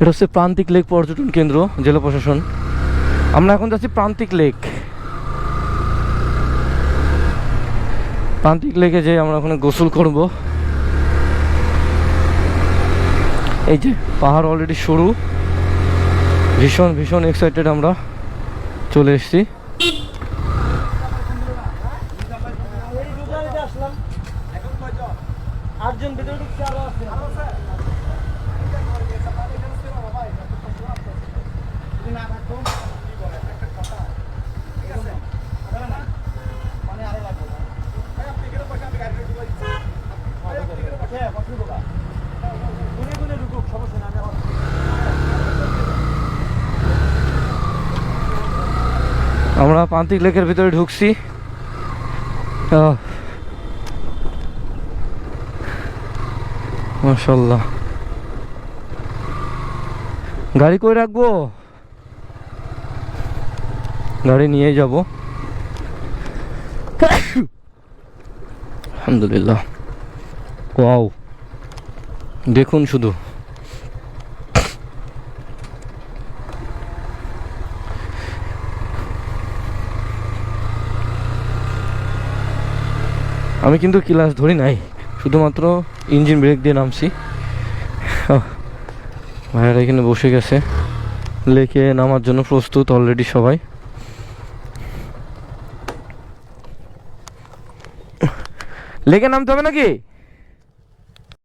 এটা হচ্ছে প্রান্তিক লেক পর্যটন কেন্দ্র, জেলা প্রশাসন। আমরা এখন যাচ্ছি প্রান্তিক লেক। প্রান্তিক লেকে যে আমরা ওখানে গোসল করব। এই যে পাহাড় অলরেডি শুরু ভীষণ ভীষণ এক্সাইটেড আমরা চলে এসেছি। ভিতরে ঢুকছে আরও আছে। আমরা প্রান্তিক লেকের ভিতরে ঢুকছি। আহ, মাশাল্লাহ গাড়ি কই রাখব? গাড়ি নিয়ে যাব। আলহামদুলিল্লাহ। ওয়াও। দেখুন শুধু। আমি কিন্তু ক্লাস ধরি নাই, শুধুমাত্র ইঞ্জিন ব্রেক দিয়ে নামছি। ভাইয়ারা এখানে বসে গেছে। লেকে নামার জন্য প্রস্তুত অলরেডি সবাই। লেকে নামতে হবে নাকি?